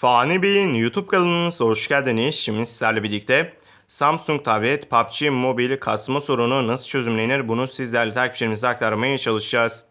Fani Bey'in YouTube kanalınıza hoş geldiniz. Şimdi sizlerle birlikte Samsung tablet PUBG Mobile kasma sorunu nasıl çözümlenir bunu sizlerle takipçilerimize aktarmaya çalışacağız.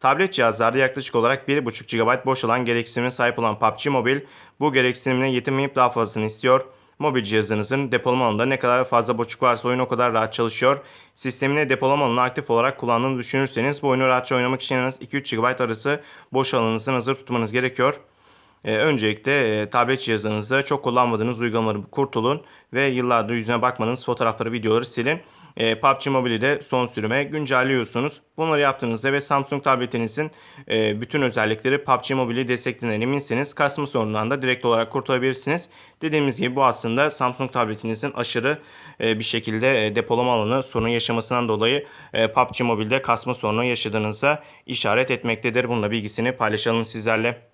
Tablet cihazlarda yaklaşık olarak 1.5 GB boş alan gereksinimine sahip olan PUBG Mobile bu gereksinimine yetinmeyip daha fazlasını istiyor. Mobil cihazınızın depolama alanında ne kadar fazla boşluk varsa oyun o kadar rahat çalışıyor. Sistemine depolama alanını aktif olarak kullandığını düşünürseniz bu oyunu rahatça oynamak için en az 2-3 GB arası boş alanınızı hazır tutmanız gerekiyor. Ee, öncelikle e, tablet cihazınızda çok kullanmadığınız uygulamaları kurtulun ve yıllardır yüzüne bakmadığınız fotoğrafları, videoları silin. E, PUBG Mobile'i de son sürüme güncelliyorsunuz. Bunları yaptığınızda ve Samsung tabletinizin e, bütün özellikleri PUBG Mobile'i desteklediğinden eminseniz kasma sorunundan da direkt olarak kurtulabilirsiniz. Dediğimiz gibi bu aslında Samsung tabletinizin aşırı e, bir şekilde e, depolama alanı sorunu yaşamasından dolayı e, PUBG Mobile'de kasma sorunu yaşadığınıza işaret etmektedir. Bunun da bilgisini paylaşalım sizlerle.